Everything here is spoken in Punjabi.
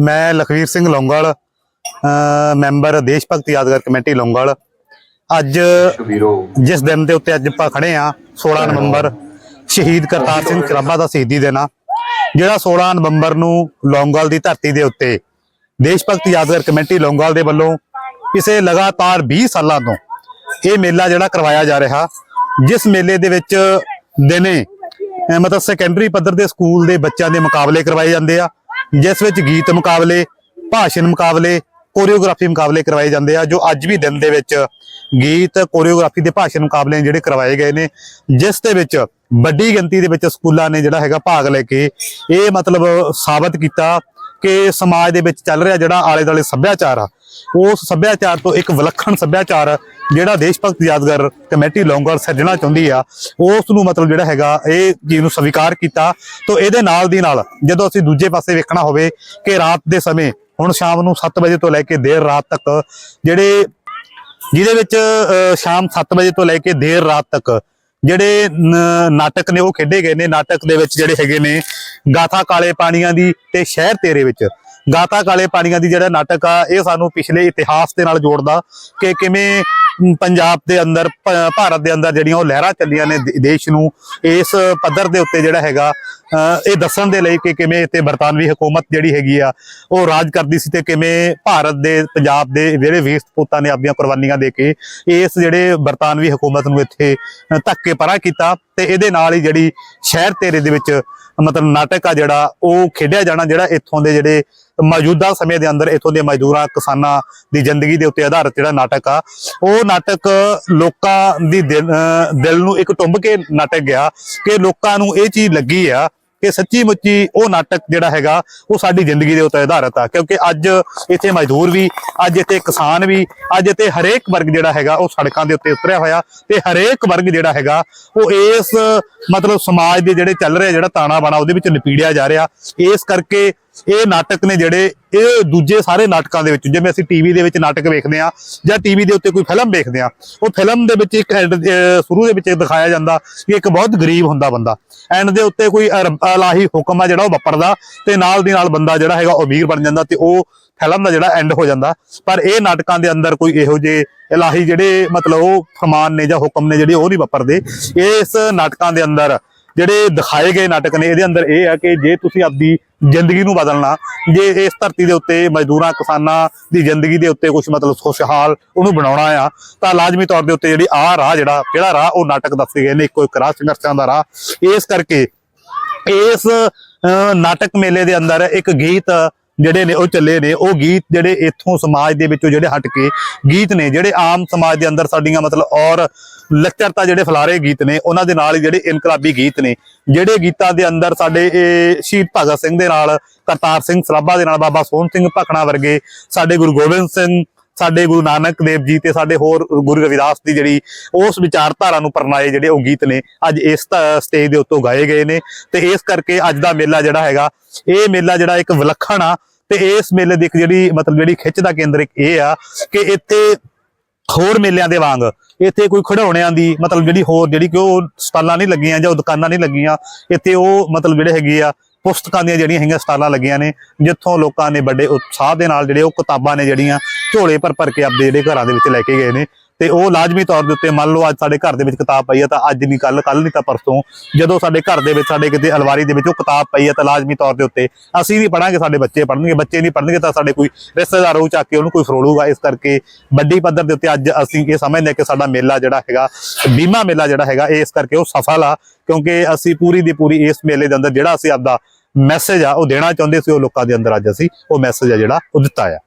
ਮੈਂ ਲਖਵੀਰ ਸਿੰਘ ਲੌਂਗਲ ਮੈਂਬਰ ਦੇਸ਼ ਭਗਤੀ ਯਾਦਗਾਰ ਕਮੇਟੀ ਲੌਂਗਲ। ਅੱਜ ਜਿਸ ਦਿਨ ਦੇ ਉੱਤੇ ਅੱਜ ਆਪਾਂ ਖੜੇ ਆ 16 ਨਵੰਬਰ ਸ਼ਹੀਦ ਕਰਤਾਰ ਸਿੰਘ ਸਰਾਭਾ ਦਾ ਸ਼ਹੀਦੀ ਦਿਨ ਆ। ਜਿਹੜਾ 16 ਨਵੰਬਰ ਨੂੰ ਲੌਂਗਲ ਦੀ ਧਰਤੀ ਦੇ ਉੱਤੇ ਦੇਸ਼ ਭਗਤੀ ਯਾਦਗਾਰ ਕਮੇਟੀ ਲੌਂਗਲ ਦੇ ਵੱਲੋਂ ਪਿਛੇ ਲਗਾਤਾਰ 20 ਸਾਲਾਂ ਤੋਂ ਇਹ ਮੇਲਾ ਜਿਹੜਾ ਕਰਵਾਇਆ ਜਾ ਰਿਹਾ ਜਿਸ ਮੇਲੇ ਦੇ ਵਿੱਚ ਦਿਨੇ ਮਤਲਬ ਸੈਕੰਡਰੀ ਪੱਧਰ ਦੇ ਸਕੂਲ ਦੇ ਬੱਚਿਆਂ ਦੇ ਮੁਕਾਬਲੇ ਕਰਵਾਏ ਜਾਂਦੇ ਆ। ਜਿਸ ਵਿੱਚ ਗੀਤ ਮੁਕਾਬਲੇ, ਭਾਸ਼ਣ ਮੁਕਾਬਲੇ ਕੋਰੀਓਗ੍ਰਾਫੀ ਮੁਕਾਬਲੇ ਕਰਵਾਏ ਜਾਂਦੇ ਆ, ਜੋ ਅੱਜ ਵੀ ਦਿਨ ਦੇ ਵਿੱਚ ਗੀਤ ਕੋਰੀਓਗ੍ਰਾਫੀ ਦੇ ਭਾਸ਼ਣ ਮੁਕਾਬਲੇ ਜਿਹੜੇ ਕਰਵਾਏ ਗਏ ਨੇ, ਜਿਸ ਦੇ ਵਿੱਚ ਵੱਡੀ ਗਿਣਤੀ ਦੇ ਵਿੱਚ ਸਕੂਲਾਂ ਨੇ ਜਿਹੜਾ ਹੈਗਾ ਭਾਗ ਲੈ ਕੇ ਇਹ ਮਤਲਬ ਸਾਬਤ ਕੀਤਾ ਕਿ ਸਮਾਜ ਦੇ ਵਿੱਚ ਚੱਲ ਰਿਹਾ ਜਿਹੜਾ ਆਲੇ ਦੁਆਲੇ ਸੱਭਿਆਚਾਰ ਆ, ਉਸ ਸੱਭਿਆਚਾਰ ਤੋਂ ਇੱਕ ਵਿਲੱਖਣ ਸੱਭਿਆਚਾਰ ਜਿਹੜਾ ਦੇਸ਼ ਭਗਤ ਯਾਦਗਾਰ ਕਮੇਟੀ ਲੌਂਗਰ ਸਿਰਜਣਾ ਚਾਹੁੰਦੀ ਆ ਉਸ ਨੂੰ ਮਤਲਬ ਜਿਹੜਾ ਹੈਗਾ ਇਹ ਚੀਜ਼ ਨੂੰ ਸਵੀਕਾਰ ਕੀਤਾ ਤੋਂ ਇਹਦੇ ਨਾਲ ਦੀ ਨਾਲ ਜਦੋਂ ਅਸੀਂ ਦੂਜੇ ਪਾਸੇ ਵੇਖਣਾ ਹੋਵੇ ਕਿ ਰਾਤ ਦੇ ਸਮੇਂ ਹੁਣ ਸ਼ਾਮ ਨੂੰ 7 ਵਜੇ ਤੋਂ ਲੈ ਕੇ ਦੇਰ ਰਾਤ ਤੱਕ ਜਿਹੜੇ ਜਿਹਦੇ ਵਿੱਚ ਅਹ, ਸ਼ਾਮ 7 ਵਜੇ ਤੋਂ ਲੈ ਕੇ ਦੇਰ ਰਾਤ ਤੱਕ ਜਿਹੜੇ ਨ- ਨਾਟਕ ਨੇ ਉਹ ਖੇਡੇ ਗਏ ਨੇ ਨਾਟਕ ਦੇ ਵਿੱਚ ਜਿਹੜੇ ਹੈਗੇ ਨੇ ਗਾਥਾ ਕਾਲੇ ਪਾਣੀਆਂ ਦੀ ਤੇ ਸ਼ਹਿਰ ਤੇਰੇ ਵਿੱਚ। ਗਾਥਾ ਕਾਲੇ ਪਾਣੀਆਂ ਦੀ ਜਿਹੜਾ ਨਾਟਕ ਆ ਇਹ ਸਾਨੂੰ ਪਿਛਲੇ ਇਤਿਹਾਸ ਦੇ ਨਾਲ ਜੋੜਦਾ ਕਿ ਕਿਵੇਂ ਪੰਜਾਬ ਦੇ ਅੰਦਰ ਭਾਰਤ ਦੇ ਅੰਦਰ ਜਿਹੜੀਆਂ ਉਹ ਲਹਿਰਾਂ ਚੱਲੀਆਂ ਨੇ ਦੇਸ਼ ਨੂੰ, ਇਸ ਪੱਧਰ ਦੇ ਉੱਤੇ ਜਿਹੜਾ ਹੈਗਾ ਇਹ ਦੱਸਣ ਦੇ ਲਈ ਕਿ ਕਿਵੇਂ ਇੱਥੇ ਬਰਤਾਨਵੀ ਹਕੂਮਤ ਜਿਹੜੀ ਹੈਗੀ ਆ, ਉਹ ਰਾਜ ਕਰਦੀ ਸੀ ਤੇ ਕਿਵੇਂ ਭਾਰਤ ਦੇ, ਪੰਜਾਬ ਦੇ ਜਿਹੜੇ ਵੇਸਟ ਪੁੱਤਾਂ ਨੇ ਆਪਣੀਆਂ ਕੁਰਬਾਨੀਆਂ ਦੇ ਕੇ ਇਸ ਜਿਹੜੇ ਬਰਤਾਨਵੀ ਹਕੂਮਤ ਨੂੰ ਇੱਥੇ ਧੱਕੇ ਪਰਾਂ ਕੀਤਾ ਤੇ ਇਹਦੇ ਨਾਲ ਹੀ ਜਿਹੜੀ ਸ਼ਹਿਰ ਤੇਰੇ ਦੇ ਵਿੱਚ ਮਤਲਬ ਨਾਟਕ ਆ ਜਿਹੜਾ, ਉਹ ਖੇਡਿਆ ਜਾਣਾ ਜਿਹੜਾ ਇੱਥੋਂ ਦੇ ਜਿਹੜੇ ਮੌਜੂਦਾ ਸਮੇਂ ਦੇ ਅੰਦਰ ਇੱਥੋਂ ਦੇ ਮਜ਼ਦੂਰਾਂ, ਕਿਸਾਨਾਂ ਦੀ ਜ਼ਿੰਦਗੀ ਦੇ ਉੱਤੇ ਆਧਾਰਿਤ ਜਿਹੜਾ ਨਾਟਕ ਆ, ਉਹ ਨਾਟਕ ਲੋਕਾਂ ਦੀ ਦਿਲ, ਅਹ ਦਿਲ ਨੂੰ ਇੱਕ ਟੁੰਬ ਕੇ ਨਾਟਕ ਗਿਆ ਕਿ ਲੋਕਾਂ ਨੂੰ ਇਹ ਚੀਜ਼ ਲੱਗੀ ਆ ਕਿ ਸੱਚੀ ਮੁੱਚੀ ਉਹ ਨਾਟਕ ਜਿਹੜਾ ਹੈਗਾ, ਉਹ ਸਾਡੀ ਜ਼ਿੰਦਗੀ ਦੇ ਉੱਤੇ ਆਧਾਰਿਤ ਆ। ਕਿਉਂਕਿ ਅੱਜ ਇੱਥੇ ਮਜ਼ਦੂਰ ਵੀ, ਅੱਜ ਇੱਥੇ ਕਿਸਾਨ ਵੀ, ਅੱਜ ਇੱਥੇ ਹਰੇਕ ਵਰਗ ਜਿਹੜਾ ਹੈਗਾ, ਉਹ ਸੜਕਾਂ ਦੇ ਉੱਤੇ ਉਤਰਿਆ ਹੋਇਆ ਤੇ ਹਰੇਕ ਵਰਗ ਜਿਹੜਾ ਹੈਗਾ, ਉਹ ਇਸ ਮਤਲਬ ਸਮਾਜ ਦੇ ਜਿਹੜੇ ਚੱਲ ਰਿਹਾ ਜਿਹੜਾ ਤਾਣਾ ਬਾਣਾ ਉਹਦੇ ਵਿੱਚ ਲਪੀੜਿਆ ਜਾ ਰਿਹਾ। ਇਸ ਕਰਕੇ ਇਹ ਨਾਟਕ ਨੇ ਜਿਹੜੇ ਇਹ ਦੂਜੇ ਸਾਰੇ ਨਾਟਕਾਂ ਦੇ ਵਿੱਚ ਜਿਵੇਂ ਅਸੀਂ ਟੀਵੀ ਦੇ ਵਿੱਚ ਨਾਟਕ ਵੇਖਦੇ ਆ ਜਾਂ ਟੀਵੀ ਦੇ ਉੱਤੇ ਕੋਈ ਫਿਲਮ ਵੇਖਦੇ ਆ ਉਹ ਫਿਲਮ ਦੇ ਵਿੱਚ ਇੱਕ end, ਸ਼ੁਰੂ ਦੇ ਵਿੱਚ ਦਿਖਾਇਆ ਜਾਂਦਾ ਕਿ ਇੱਕ ਬਹੁਤ ਗਰੀਬ ਹੁੰਦਾ ਬੰਦਾ। ਐਂਡ ਦੇ ਉੱਤੇ ਕੋਈ ਅਰ- ਇਲਾਹੀ ਹੁਕਮ ਆ ਜਿਹੜਾ ਉਹ ਵਾਪਰਦਾ ਤੇ ਨਾਲ ਦੀ ਨਾਲ ਬੰਦਾ ਜਿਹੜਾ ਹੈਗਾ ਅਮੀਰ ਬਣ ਜਾਂਦਾ ਤੇ ਉਹ ਫਿਲਮ ਦਾ ਜਿਹੜਾ ਐਂਡ ਹੋ ਜਾਂਦਾ। ਪਰ ਇਹ ਨਾਟਕਾਂ ਦੇ ਅੰਦਰ ਕੋਈ ਇਹੋ ਜਿਹੇ ਇਲਾਹੀ ਜਿਹੜੇ ਮਤਲਬ ਉਹ ਫਰਮਾਨ ਨੇ ਜਾਂ ਹੁਕਮ ਨੇ ਜਿਹੜੇ ਉਹ ਨਹੀਂ ਵਾਪਰਦੇ। ਇਸ ਨਾਟਕਾਂ ਦੇ ਅੰਦਰ ਜਿਹੜੇ ਦਿਖਾਏ ਗਏ ਨਾਟਕ ਨੇ ਇਹਦੇ ਅੰਦਰ ਇਹ ਆ ਕਿ ਜੇ ਤੁਸੀਂ ਆਪਦੀ ਜ਼ਿੰਦਗੀ ਨੂੰ ਬਦਲਣਾ ਜੇ ਇਸ ਧਰਤੀ ਦੇ ਉੱਤੇ ਮਜ਼ਦੂਰਾਂ ਕਿਸਾਨਾਂ ਦੀ ਜ਼ਿੰਦਗੀ ਦੇ ਉੱਤੇ ਕੁਝ ਮਤਲਬ ਖੁਸ਼ਹਾਲ ਉਹਨੂੰ ਬਣਾਉਣਾ ਆ ਤਾਂ ਲਾਜ਼ਮੀ ਤੌਰ ਦੇ ਉੱਤੇ ਜਿਹੜੀ ਆਹ ਰਾਹ ਜਿਹੜਾ ਕਿਹੜਾ ਰਾਹ ਉਹ ਨਾਟਕ ਦੱਸੇ ਗਏ ਨੇ ਇੱਕੋ ਇੱਕ ਰਾਹ ਸੰਘਰਸ਼ਾਂ ਦਾ ਰਾਹ। ਇਸ ਕਰਕੇ ਇਸ ਅਹ, ਨਾਟਕ ਮੇਲੇ ਦੇ ਅੰਦਰ ਇੱਕ ਗੀਤ ਜਿਹੜੇ ਨੇ ਉਹ ਚੱਲੇ ਨੇ, ਉਹ ਗੀਤ ਜਿਹੜੇ ਇੱਥੋਂ ਸਮਾਜ ਦੇ ਵਿੱਚੋਂ ਜਿਹੜੇ ਹਟ ਕੇ ਗੀਤ ਨੇ, ਜਿਹੜੇ ਆਮ ਸਮਾਜ ਦੇ ਅੰਦਰ ਸਾਡੀਆਂ ਮਤਲਬ ਔਰ ਲੱਚਰਤਾ ਜਿਹੜੇ ਫਲਾਰੇ ਗੀਤ ਨੇ, ਉਹਨਾਂ ਦੇ ਨਾਲ ਜਿਹੜੇ ਇਨਕਲਾਬੀ ਗੀਤ ਨੇ, ਜਿਹੜੇ ਗੀਤਾਂ ਦੇ ਅੰਦਰ ਸਾਡੇ ਇਹ ਸ਼ਹੀਦ ਭਗਤ ਸਿੰਘ ਦੇ ਨਾਲ, ਕਰਤਾਰ ਸਿੰਘ ਸਰਾਭਾ ਦੇ ਨਾਲ ਬਾਬਾ ਸੋਹਣ ਸਿੰਘ ਭਖਣਾ ਵਰਗੇ ਸਾਡੇ ਗੁਰੂ ਗੋਬਿੰਦ ਸਿੰਘ ਸਾਡੇ ਗੁਰੂ ਨਾਨਕ ਦੇਵ ਜੀ ਤੇ ਸਾਡੇ ਹੋਰ ਗੁਰੂ ਰਵਿਦਾਸ ਦੀ ਜਿਹੜੀ ਉਸ ਵਿਚਾਰਧਾਰਾ ਨੂੰ ਪਰਨਾਏ ਜਿਹੜੇ ਉਹ ਗੀਤ ਨੇ, ਅੱਜ ਇਸ ਸਟੇਜ ਦੇ ਉੱਤੋਂ ਗਾਏ ਗਏ ਨੇ ਤੇ ਇਸ ਕਰਕੇ ਅੱਜ ਦਾ ਮੇਲਾ ਜਿਹੜਾ ਹੈਗਾ, ਇਹ ਮੇਲਾ ਜਿਹੜਾ ਇੱਕ ਵਿਲੱਖਣ ਆ ਤੇ ਇਸ ਮੇਲੇ ਦੀ ਇੱਕ ਜਿਹੜੀ ਮਤਲਬ ਜਿਹੜੀ ਖਿੱਚ ਦਾ ਕੇਂਦਰ ਇੱਕ ਇਹ ਆ ਕਿ ਇੱਥੇ ਹੋਰ ਮੇਲਿਆਂ ਦੇ ਵਾਂਗ ਇੱਥੇ ਕੋਈ ਖਿਡੌਣਿਆਂ ਦੀ ਮਤਲਬ ਜਿਹੜੀ ਹੋਰ ਜਿਹੜੀ ਕਿ ਉਹ ਸਟਾਲਾਂ ਨਹੀਂ ਲੱਗੀਆਂ ਜਾਂ ਦੁਕਾਨਾਂ ਨਹੀਂ ਲੱਗੀਆਂ, ਇੱਥੇ ਉਹ ਮਤਲਬ ਜਿਹੜੇ ਹੈਗੇ ਆ ਪੁਸਤਕਾਂ ਦੀਆਂ ਜਿਹੜੀਆਂ ਹੈਗੀਆਂ ਸਟਾਲਾਂ ਲੱਗੀਆਂ ਨੇ, ਜਿੱਥੋਂ ਲੋਕਾਂ ਨੇ ਵੱਡੇ ਉਤਸ਼ਾਹ ਦੇ ਨਾਲ ਜਿਹੜੇ ਉਹ ਕਿਤਾਬਾਂ ਨੇ ਜਿਹੜੀਆਂ ਝੋਲੇ ਭਰ ਭਰ ਕੇ ਆਪਦੇ ਜਿਹੜੇ ਘਰਾਂ ਦੇ ਵਿੱਚ ਲੈ ਕੇ ਗਏ ਨੇ। ਤੇ ਉਹ ਲਾਜ਼ਮੀ ਤੌਰ ਦੇ ਉੱਤੇ ਮੰਨ ਲਓ ਅੱਜ ਸਾਡੇ ਘਰ ਦੇ ਵਿੱਚ ਕਿਤਾਬ ਪਈ ਆ ਤਾਂ ਅੱਜ ਨਹੀਂ ਕੱਲ ਕੱਲ ਨਹੀਂ ਤਾਂ ਪਰਸੋਂ, ਜਦੋਂ ਸਾਡੇ ਘਰ ਦੇ ਵਿੱਚ, ਸਾਡੇ ਕਿਤੇ ਅਲਵਾਰੀ ਦੇ ਵਿੱਚ ਉਹ ਕਿਤਾਬ ਪਈ ਆ ਤਾਂ ਲਾਜ਼ਮੀ ਤੌਰ ਦੇ ਉੱਤੇ ਅਸੀਂ ਨਹੀਂ ਪੜਾਂਗੇ ਸਾਡੇ ਬੱਚੇ ਪੜਨਗੇ ਬੱਚੇ ਨਹੀਂ ਪੜਨਗੇ ਤਾਂ ਸਾਡੇ ਕੋਈ ਰਿਸ਼ਤੇਦਾਰ ਉਹ ਚੱਕ ਕੇ ਉਹਨੂੰ ਕੋਈ ਫਰੋੜੂਗਾ ਇਸ ਕਰਕੇ ਵੱਡੀ ਪੱਧਰ ਦੇ ਉੱਤੇ ਅੱਜ ਅਸੀਂ ਇਹ ਸਮਝਦੇ ਹਾਂ ਕਿ ਸਾਡਾ ਮੇਲਾ ਜਿਹੜਾ ਹੈਗਾ, ਬੀਮਾ ਮੇਲਾ ਜਿਹੜਾ ਹੈਗਾ ਇਸ ਕਰਕੇ ਉਹ ਸਫਲ ਆ, ਕਿਉਂਕਿ ਅਸੀਂ ਪੂਰੀ ਦੀ ਪੂਰੀ ਇਸ ਮੇਲੇ ਦੇ ਅੰਦਰ ਜਿਹੜਾ ਅਸੀਂ ਆਪਦਾ ਮੈਸੇਜ ਆ ਉਹ ਦੇਣਾ ਚਾਹੁੰਦੇ ਸੀ, ਉਹ ਲੋਕਾਂ ਦੇ ਅੰਦਰ ਅੱਜ ਅਸੀਂ ਉਹ ਮੈਸੇਜ ਆ ਜਿਹੜਾ ਉਹ ਦਿੱਤਾ ਆ।